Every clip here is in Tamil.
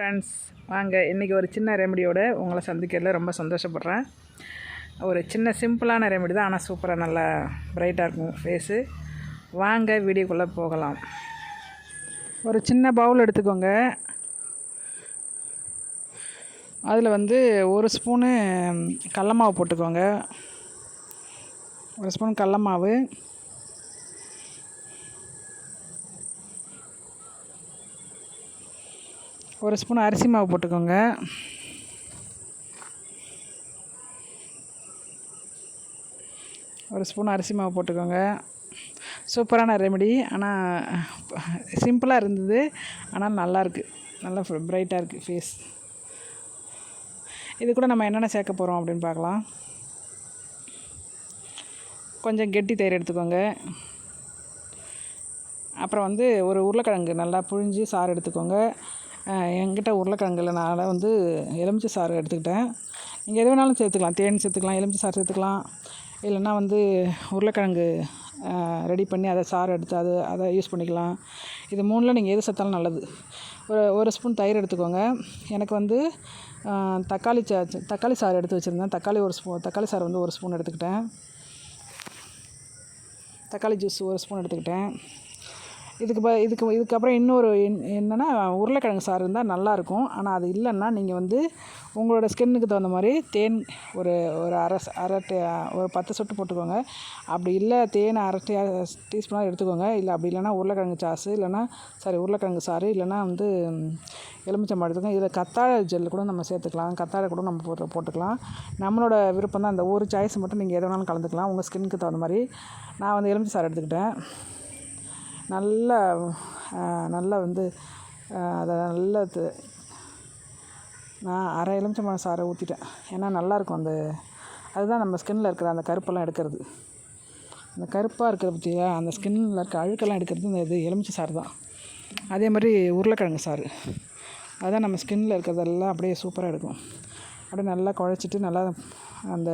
ஃப்ரெண்ட்ஸ் வாங்க இன்றைக்கி ஒரு சின்ன ரெமடியோடு உங்களை சந்திக்கிறதுல ரொம்ப சந்தோஷப்படுறேன். ஒரு சின்ன சிம்பிளான ரெமடி தான் ஆனால் சூப்பராக நல்லா பிரைட்டாக இருக்கும் ஃபேஸு வாங்க வீடியோக்குள்ளே போகலாம். ஒரு சின்ன பவுல் எடுத்துக்கோங்க. அதில் வந்து ஒரு ஸ்பூனு கடல மாவு போட்டுக்கோங்க. ஒரு ஸ்பூன் கடல ஒரு ஸ்பூன் அரிசி மாவு போட்டுக்கோங்க. ஒரு ஸ்பூன் அரிசி மாவு போட்டுக்கோங்க. சூப்பரான ரெமெடி. ஆனால் சிம்பிளாக இருந்தது. ஆனால் நல்லாயிருக்கு நல்லா பிரைட்டாக இருக்குது ஃபேஸ் இது கூட நம்ம என்னென்ன சேர்க்க போகிறோம் அப்படின்னு பார்க்கலாம். கொஞ்சம் கெட்டி தயிர் எடுத்துக்கோங்க. அப்புறம் வந்து ஒரு உருளைக்கிழங்கு நல்லா புழிஞ்சு சாறு எடுத்துக்கோங்க. என்கிட்ட உருளைக்கிழங்கு இல்லைனால வந்து எலுமிச்சை சாறு எடுத்துக்கிட்டேன். நீங்கள் எது வேணாலும் சேர்த்துக்கலாம். தேன் சேர்த்துக்கலாம் எலுமிச்சை சாறு சேர்த்துக்கலாம். இல்லைன்னா வந்து உருளைக்கிழங்கு ரெடி பண்ணி அதை சாறு எடுத்து அது அதை யூஸ் பண்ணிக்கலாம். இது மூணில் நீங்கள் எது சேர்த்தாலும் நல்லது. ஒரு ஒரு ஸ்பூன் தயிர் எடுத்துக்கோங்க. எனக்கு வந்து தக்காளி சா தக்காளி சாறு எடுத்து வச்சுருந்தேன். தக்காளி ஒரு ஸ்பூன் தக்காளி சாறு வந்து ஒரு ஸ்பூன் எடுத்துக்கிட்டேன். தக்காளி ஜூஸ் ஒரு ஸ்பூன் எடுத்துக்கிட்டேன். இதுக்கு ப இதுக்கு இதுக்கப்புறம் இன்னொரு என் என்னென்னா உருளைக்கிழங்கு சாறு இருந்தால் நல்லாயிருக்கும் ஆனால் அது இல்லைன்னா நீங்கள் வந்து உங்களோட ஸ்கின்னுக்கு தகுந்த மாதிரி தேன் ஒரு ஒரு அரை அரை ஒரு பத்து சொட்டு போட்டுக்கோங்க. அப்படி இல்லை தேன் அரை டீ டீஸ்பூனாக எடுத்துக்கோங்க. இல்லை அப்படி இல்லைன்னா உருளைக்கிழங்கு சாசு இல்லைன்னா சாரி உருளைக்கிழங்கு சாறு இல்லைன்னா வந்து எலுமிச்சம்பழம் எடுத்துக்கோங்க. இதில் கத்தாழை ஜெல் கூட நம்ம சேர்த்துக்கலாம். கத்தாழை கூட நம்ம போட்டு போட்டுக்கலாம். நம்மளோட விருப்பம் தான் அந்த ஒரு சாய்ஸ் மட்டும் நீங்கள் எது வேணாலும் கலந்துக்கலாம். உங்கள் ஸ்கின்னுக்கு தகுந்த மாதிரி. நான் வந்து எலுமிச்சை சாறு எடுத்துக்கிட்டேன். நல்லா நல்லா வந்து அதை நல்லா நான் அரை எலுமிச்சம்பழம் சாறை ஊற்றிட்டேன் ஏன்னா நல்லாயிருக்கும் அந்த அதுதான் நம்ம ஸ்கின்னில் இருக்கிற அந்த கருப்பெல்லாம் எடுக்கிறது. அந்த கருப்பாக இருக்கிற பற்றியா அந்த ஸ்கின்னில் இருக்க அழுக்கெல்லாம் எடுக்கிறது இந்த இது எலுமிச்சை சாறு தான். அதே மாதிரி உருளைக்கிழங்கு சாறு. அதுதான் நம்ம ஸ்கின்னில் இருக்கிறதெல்லாம் அப்படியே சூப்பராக எடுக்கும். அப்படியே நல்லா குழச்சிட்டு நல்லா அந்த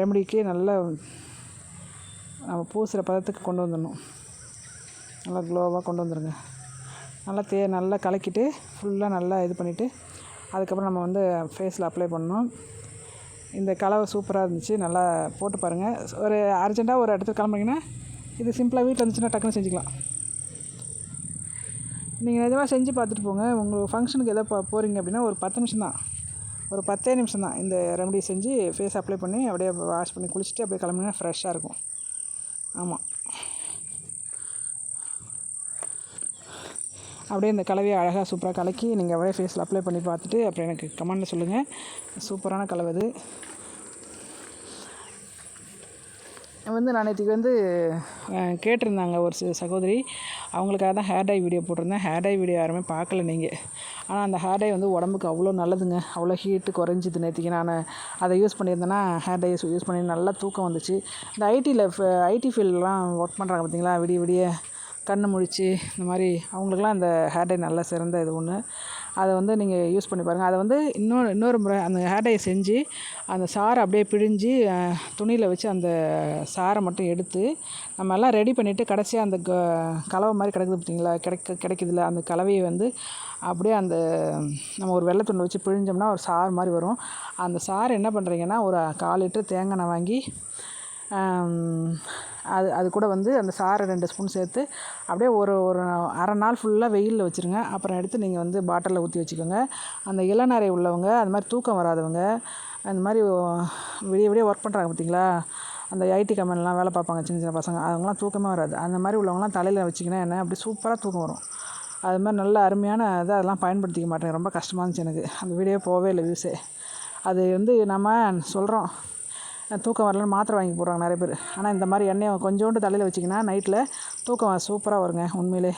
ரெமடிக்கு நல்லா நம்ம பூசுகிற பதத்துக்கு கொண்டு வந்துடணும். நல்லா க்ளோவாக கொண்டு வந்துடுங்க நல்லா தே நல்லா கலக்கிட்டு ஃபுல்லாக நல்லா இது பண்ணிவிட்டு அதுக்கப்புறம் நம்ம வந்து ஃபேஸில் அப்ளை பண்ணணும். இந்த கலவை சூப்பராக இருந்துச்சு நல்லா போட்டு பாருங்கள் ஒரு அர்ஜெண்ட்டாக ஒரு இடத்துக்கு கிளம்புறீங்கன்னா இது சிம்பிளாக வீட்டில் இருந்துச்சுன்னா டக்குன்னு செஞ்சுக்கலாம். நீங்கள் நிஜமாக செஞ்சு பார்த்துட்டு போங்க. உங்கள் ஃபங்க்ஷனுக்கு எதோ போகிறீங்க அப்படின்னா ஒரு பத்து நிமிஷம் தான். ஒரு பத்தே நிமிஷம் தான் இந்த ரெமடி செஞ்சு ஃபேஸ் அப்ளை பண்ணி அப்படியே வாஷ் பண்ணி குளிச்சுட்டு அப்படியே கிளம்புனீங்கன்னா ஃப்ரெஷ்ஷாக இருக்கும். ஆமாம் அப்படியே இந்த கலவையை அழகாக சூப்பராக கலக்கி நீங்கள் அப்படியே ஃபேஸில் அப்ளை பண்ணி பார்த்துட்டு அப்புறம் எனக்கு கமெண்டில் சொல்லுங்கள் சூப்பரான கலவை இது வந்து நான் நேற்றுக்கு வந்து கேட்டிருந்தாங்க ஒரு சகோதரி. அவங்களுக்காக தான் ஹேர் டை வீடியோ போட்டிருந்தேன். ஹேர் டை வீடியோ யாருமே பார்க்கல நீங்கள் ஆனால் அந்த ஹேர் டை வந்து உடம்புக்கு அவ்வளோ நல்லதுங்க. அவ்வளோ ஹீட்டு குறைஞ்சிது நேற்றுக்கு நான் அதை யூஸ் பண்ணியிருந்தேன்னா ஹேர் டை யூஸ் பண்ணி நல்லா தூக்கம் வந்துச்சு. இந்த ஐடியில் ஐடி ஃபீல்டெலாம் ஒர்க் பண்ணுறாங்க பார்த்தீங்களா விடிய விடிய கண் முழிச்சு இந்த மாதிரி அவங்களுக்குலாம் அந்த ஹேர் டை நல்லா சிறந்த இது ஒன்று அதை வந்து நீங்கள் யூஸ் பண்ணி பாருங்கள் அதை வந்து இன்னொரு இன்னொரு முறை அந்த ஹேர் டையை செஞ்சு அந்த சாரை அப்படியே பிழிஞ்சு துணியில் வச்சு அந்த சாரை மட்டும் எடுத்து நம்ம எல்லாம் ரெடி பண்ணிவிட்டு கடைசியாக அந்த க கலவை மாதிரி கிடக்குது பார்த்தீங்களா? கிடைக்க கிடைக்குதுல அந்த கலவையை வந்து அப்படியே அந்த நம்ம ஒரு வெள்ளை துணி வச்சு பிழிஞ்சோம்னா ஒரு சாறு மாதிரி வரும். அந்த சாறு என்ன பண்ணுறீங்கன்னா ஒரு கால் லிட்டர் தேங்காய் வாங்கி அது அது கூட வந்து அந்த சாறை ரெண்டு ஸ்பூன் சேர்த்து அப்படியே ஒரு ஒரு அரை நாள் ஃபுல்லாக வெயிலில் வச்சுருங்க. அப்புறம் எடுத்து நீங்கள் வந்து பாட்டிலில் ஊற்றி வச்சுக்கோங்க. அந்த இளநரை உள்ளவங்க அது மாதிரி தூக்கம் வராதவங்க அந்த மாதிரி விடிய விடிய ஒர்க் பண்ணுறாங்க பார்த்தீங்களா அந்த ஐடி கம்பெனிலாம் வேலை பார்ப்பாங்க சின்ன சின்ன பசங்க. அவங்களாம் தூக்கமே வராது. அந்த மாதிரி உள்ளவங்களாம் தலையில் வச்சிங்கன்னா என்ன? அப்படி சூப்பராக தூக்கம் வரும். அது மாதிரி நல்ல அருமையான இதை அதெல்லாம் பயன்படுத்திக்க மாட்டேங்க ரொம்ப கஷ்டமாக இருந்துச்சு எனக்கு. அந்த வீடியோ போகவே இல்லை வியூஸே அது வந்து நம்ம சொல்கிறோம் தூக்கம் வரலன்னு மாத்திரை வாங்கி போடுறாங்க நிறைய பேர். ஆனால் இந்த மாதிரி எண்ணெயை கொஞ்சோண்டு தலையில் வச்சிங்கன்னா நைட்டில் தூக்கம் சூப்பராக வருங்க. உண்மையிலே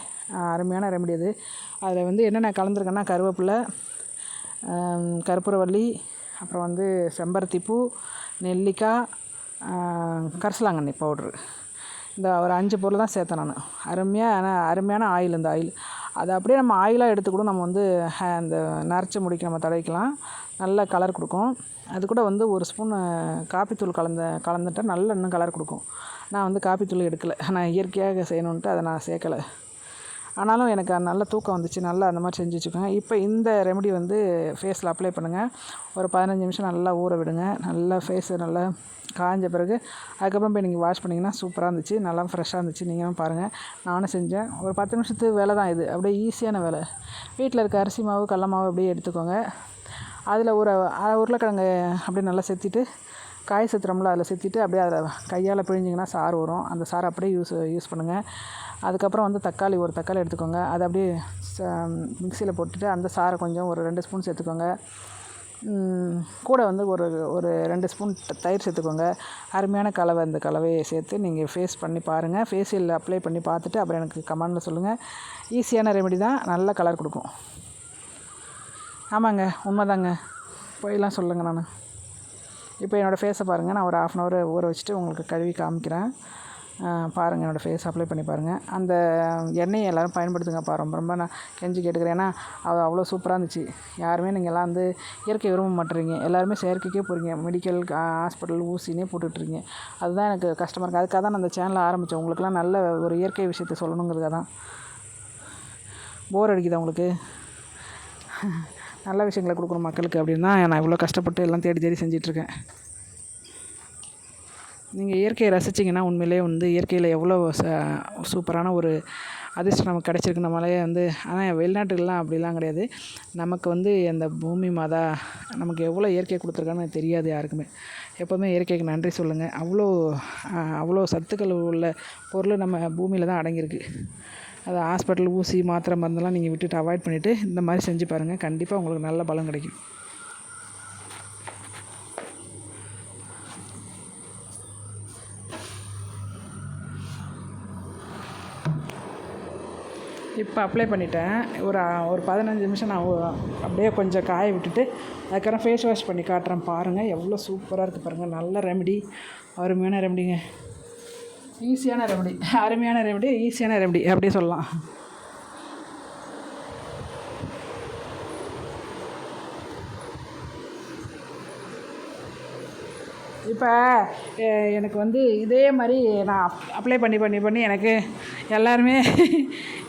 அருமையான ரெமடி அது. அதில் வந்து என்னென்ன கலந்துருக்கேன்னா கருவேப்பிலை கற்பூரவள்ளி அப்புறம் வந்து செம்பருத்தி பூ நெல்லிக்காய் கரிசலாங்கண்ணி பவுட்ரு இந்த ஒரு அஞ்சு பொருள் தான் சேர்த்தேன் நான். அருமையாக ஆனால் அருமையான ஆயில் இந்த ஆயில் அதை அப்படியே நம்ம ஆயிலாக எடுத்து கூட நம்ம வந்து அந்த நரைச்ச முடிக்கு நம்ம தடவிக்கலாம். நல்ல கலர் கொடுக்கும். அது கூட வந்து ஒரு ஸ்பூன் காப்பித்தூள் கலந்த கலந்துட்டால் நல்ல இன்னும் கலர் கொடுக்கும். நான் வந்து காப்பித்தூள் எடுக்கலை. நான் இயற்கையாக செய்யணுன்ட்டு அதை நான் சேர்க்கலை. ஆனாலும் எனக்கு நல்ல தூக்கம் வந்துச்சு. நல்லா அந்த மாதிரி செஞ்சு வச்சுக்கோங்க. இப்போ இந்த ரெமடி வந்து ஃபேஸில் அப்ளை பண்ணுங்கள் ஒரு பதினஞ்சு நிமிஷம் நல்லா ஊற விடுங்க. நல்லா ஃபேஸு நல்லா காய்ஞ்ச பிறகு அதுக்கப்புறம் போய் நீங்கள் வாஷ் பண்ணிங்கன்னா சூப்பராக இருந்துச்சு. நல்லா ஃப்ரெஷ்ஷாக இருந்துச்சு. நீங்களும் பாருங்கள் நானும் செஞ்சேன். ஒரு பத்து நிமிஷத்துக்கு வேலை தான் இது. அப்படியே ஈஸியான வேலை. வீட்டில் இருக்க அரிசி மாவு கடல மாவு அப்படியே எடுத்துக்கோங்க. அதில் ஒரு அரை உருளைக்கிழங்கு அப்படியே நல்லா செத்திட்டு காய் செத்துறோம்ல அதில் செத்திட்டு அப்படியே அதில் கையால் பிழிஞ்சிங்கன்னா சாறு வரும். அந்த சாறை அப்படியே யூஸ் யூஸ் பண்ணுங்கள் அதுக்கப்புறம் வந்து தக்காளி ஒரு தக்காளி எடுத்துக்கோங்க. அதை அப்படியே மிக்சியில் போட்டுட்டு அந்த சாறை கொஞ்சம் ஒரு ரெண்டு ஸ்பூன் சேர்த்துக்கோங்க. கூட வந்து ஒரு ஒரு ரெண்டு ஸ்பூன் தயிர் சேர்த்துக்கோங்க. அருமையான கலவை இந்த கலவையை சேர்த்து நீங்கள் ஃபேஸ் பண்ணி பாருங்கள் ஃபேஷியல் அப்ளை பண்ணி பார்த்துட்டு அப்புறம் எனக்கு கமெண்டில் சொல்லுங்கள் ஈஸியான ரெமெடி தான். நல்ல கலர் கொடுக்கும். ஆமாங்க உண்மைதாங்க. போயெல்லாம் சொல்லுங்கள் நான். இப்போ என்னோடய ஃபேஸை பாருங்கள் நான் ஒரு ஆஃப் அன் ஹவர் ஊற வச்சுட்டு உங்களுக்கு கழுவி காமிக்கிறேன். பாருங்கள் என்னோடய ஃபேஸ் அப்ளை பண்ணி பாருங்கள் அந்த எண்ணெயை எல்லோரும் பயன்படுத்துங்கப்பா ரொம்ப ரொம்ப நான் கெஞ்சி கேட்டுக்கிறேன். ஏன்னா அது அவ்வளோ சூப்பராக இருந்துச்சு. யாருமே நீங்கள் எல்லாம் வந்து இயற்கை விரும்ப மாட்டுறீங்க. எல்லாருமே செயற்கைக்கே போகிறீங்க மெடிக்கல் ஹாஸ்பிட்டல் ஊசினே போட்டுட்ருக்கீங்க. அதுதான் எனக்கு கஷ்டமாக இருக்குது அதுக்காக தான் நான் அந்த சேனலை ஆரம்பித்தேன் உங்களுக்குலாம் நல்ல ஒரு இயற்கை விஷயத்த சொல்லணுங்கிறதுக்காக தான். போர் அடிக்குதா உங்களுக்கு? நல்ல விஷயங்களை கொடுக்கணும் மக்களுக்கு அப்படின்னு தான் நான் இவ்வளோ கஷ்டப்பட்டு எல்லாம் தேடி தேடி செஞ்சிட்ருக்கேன். நீங்கள் இயற்கையை ரசிச்சிங்கன்னா உண்மையிலே வந்து இயற்கையில் எவ்வளோ ச சூப்பரான ஒரு அதிர்ஷ்டம் நமக்கு கிடச்சிருக்கு நம்மளே வந்து ஆனால் வெளிநாட்டுகள்லாம் அப்படிலாம் கிடையாது. நமக்கு வந்து அந்த பூமி மாதா நமக்கு எவ்வளோ இயற்கை கொடுத்துருக்கான்னு தெரியாது யாருக்குமே. எப்போவுமே இயற்கைக்கு நன்றி சொல்லுங்கள் அவ்வளோ அவ்வளோ சத்துக்கள் உள்ள பொருள் நம்ம பூமியில் தான் அடங்கியிருக்கு. அது ஹாஸ்பிட்டல் ஊசி மாத்திரை மருந்தெல்லாம் நீங்கள் விட்டுட்டு அவாய்ட் பண்ணிவிட்டு இந்த மாதிரி செஞ்சு பாருங்கள் கண்டிப்பாக உங்களுக்கு நல்ல பலம் கிடைக்கும். இப்போ அப்ளை பண்ணிட்டேன். ஒரு ஒரு பதினஞ்சு நிமிஷம் நான் அப்படியே கொஞ்சம் காய விட்டுட்டு அதுக்கப்புறம் ஃபேஸ் வாஷ் பண்ணி காட்டுறேன் பாருங்கள் எவ்வளோ சூப்பராக இருக்குது பாருங்கள் நல்ல ரெமடி அருமையான ரெமடிங்க ஈஸியான ரெமடி அருமையான ரெமடி ஈஸியான ரெமடி அப்படி சொல்லலாம். இப்போ எனக்கு வந்து இதே மாதிரி நான் அப்ளை பண்ணி பண்ணி பண்ணி எனக்கு எல்லாருமே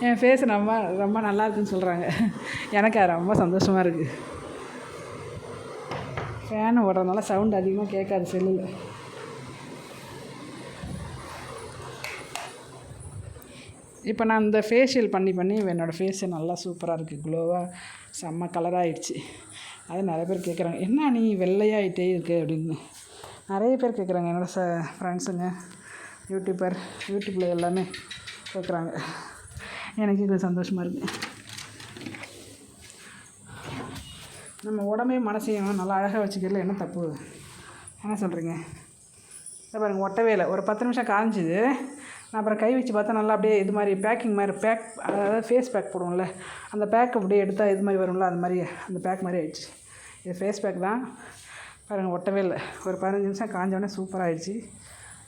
என் ஃபேஸ் ரொம்ப ரொம்ப நல்லா இருக்குன்னு சொல்கிறாங்க எனக்கு அது ரொம்ப சந்தோஷமாக இருக்குது ஃபேன் ஓடுறதுனால சவுண்ட் அதிகமாக கேட்காது செல்லில். இப்போ நான் இந்த ஃபேஷியல் பண்ணி பண்ணி என்னோடய ஃபேஸு நல்லா சூப்பராக இருக்குது க்ளோவாக செம்ம கலராகிடுச்சு அது நிறைய பேர் கேட்குறாங்க என்ன நீ வெள்ளையாகிட்டே இருக்கு? அப்படின்னு. நிறைய பேர் கேட்குறாங்க என்னோடய ச ஃப்ரெண்ட்ஸுங்க யூடியூபர் யூடியூப்பில் எல்லாமே கேட்குறாங்க எனக்கு இது சந்தோஷமாக இருக்குது நம்ம உடம்பையும் மனசையும் நல்லா அழகாக வச்சுக்கிறதுல என்ன தப்பு? என்ன சொல்கிறீங்க இதை பாருங்கள் ஒட்டவே இல்லை. ஒரு பத்து நிமிஷம் காஞ்சிது. அப்புறம் கை வச்சு பார்த்தா நல்லா அப்படியே இது மாதிரி பேக்கிங் மாதிரி பேக் அதாவது ஃபேஸ் பேக் போடுவோம்ல அந்த பேக் அப்படியே எடுத்தால் இது மாதிரி வரும்ல அது மாதிரி அந்த பேக் மாதிரி ஆயிடுச்சு. இது ஃபேஸ் பேக் தான். பாருங்கள் ஒட்டவே இல்லை. ஒரு பதினஞ்சு நிமிஷம் காஞ்சோடனே சூப்பராக ஆயிடுச்சு.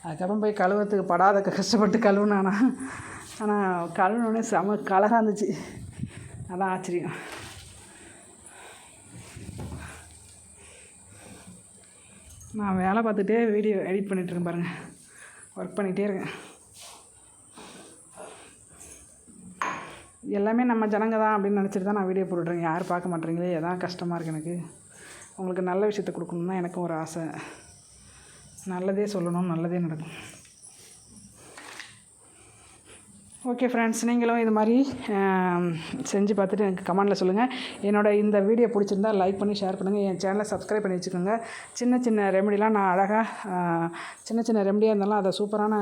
அதுக்கப்புறம் போய் கழுவுறதுக்கு படாத கஷ்டப்பட்டு கழுவுனானா ஆனால் கழுவுனோடனே செம கலராக இருந்துச்சு. அதான் ஆச்சரியம். நான் வேலை பார்த்துட்டே வீடியோ எடிட் பண்ணிகிட்ருக்கேன் பாருங்கள் ஒர்க் பண்ணிகிட்டே இருக்கேன். எல்லாமே நம்ம ஜனங்க தான் அப்படின்னு நினச்சிட்டு தான் நான் வீடியோ போட்டுறேன் யார் பார்க்க மாட்டேறீங்களே எதான் கஷ்டமாக இருக்குது எனக்கு. உங்களுக்கு நல்ல விஷயத்த கொடுக்கணுன்னு தான் எனக்கும் ஒரு ஆசை. நல்லதே சொல்லணும் நல்லதே நடக்கும். ஓகே ஃப்ரெண்ட்ஸ் நீங்களும் இது மாதிரி செஞ்சு பார்த்துட்டு எனக்கு கமெண்டில் சொல்லுங்கள் என்னோடய இந்த வீடியோ பிடிச்சிருந்தா லைக் பண்ணி ஷேர் பண்ணுங்கள் என் சேனலை சப்ஸ்கிரைப் பண்ணி வச்சுக்கோங்க. சின்ன சின்ன ரெமடிலாம் நான் அழகாக சின்ன சின்ன ரெமடியாக இருந்தாலும் அதை சூப்பரான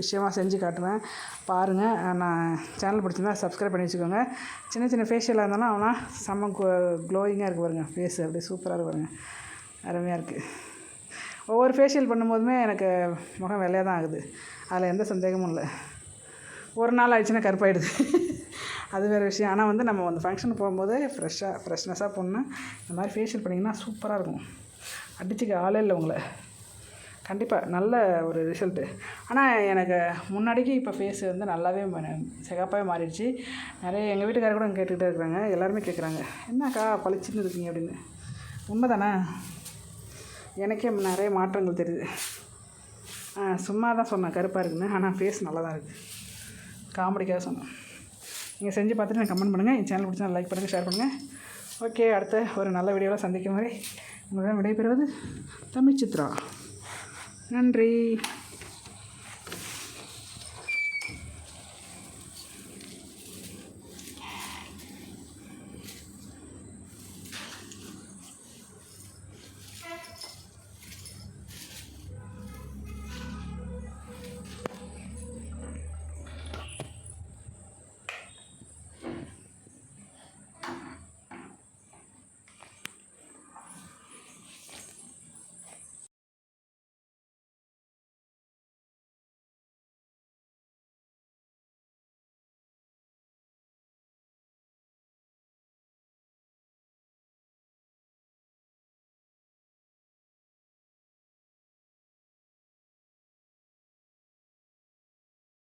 விஷயமாக செஞ்சு காட்டுவேன். பாருங்கள் நான் சேனல் பிடிச்சிருந்தா சப்ஸ்கிரைப் பண்ணி வச்சுக்கோங்க. சின்ன சின்ன ஃபேஷியலாக இருந்தாலும் அவனா செம்ம க்ளோயிங்காக இருக்குது பாருங்கள் ஃபேஸ் அப்படியே சூப்பராக இருக்கு பாருங்கள் அருமையாக இருக்குது ஒவ்வொரு ஃபேஷியல் பண்ணும்போதுமே எனக்கு முகம் வெள்ளையாக தான் ஆகுது. அதில் எந்த சந்தேகமும் இல்லை. ஒரு நாள் ஆயிடுச்சுன்னா கருப்பாயிடுது. அது வேறு விஷயம். ஆனால் வந்து நம்ம அந்த ஃபங்க்ஷனுக்கு போகும்போது ஃப்ரெஷ்ஷாக ஃப்ரெஷ்னஸாக போனால் இந்த மாதிரி ஃபேஷியல் பண்ணிங்கன்னா சூப்பராக இருக்கும். அடிச்சுக்க ஆளே இல்லை உங்களை. கண்டிப்பாக நல்ல ஒரு ரிசல்ட்டு ஆனால் எனக்கு முன்னாடிக்கு இப்போ ஃபேஸ் வந்து நல்லாவே சிகப்பாகவே மாறிடுச்சு. நிறைய எங்கள் வீட்டுக்காரர் கூட கேட்டுக்கிட்டே இருக்கிறாங்க. எல்லாருமே கேட்குறாங்க என்னக்கா பளிச்சுன்னு இருக்கீங்க? அப்படின்னு. உண்மை தானே எனக்கே நிறைய மாற்றங்கள் தெரியுது. சும்மா தான் சொன்னேன் கருப்பாக இருக்குன்னு. ஆனால் ஃபேஸ் நல்லா தான் இருக்குது காமெடிக்காக சொன்னேன். நீங்கள் செஞ்சு பார்த்துட்டு எனக்கு கமெண்ட் பண்ணுங்கள் என் சேனல் பிடிச்சா லைக் பண்ணுங்கள் ஷேர் பண்ணுங்கள் ஓகே அடுத்த ஒரு நல்ல வீடியோவில் சந்திக்கும் வரை உங்களிடம் விடைபெறுவது தமிழ் சித்ரா. நன்றி.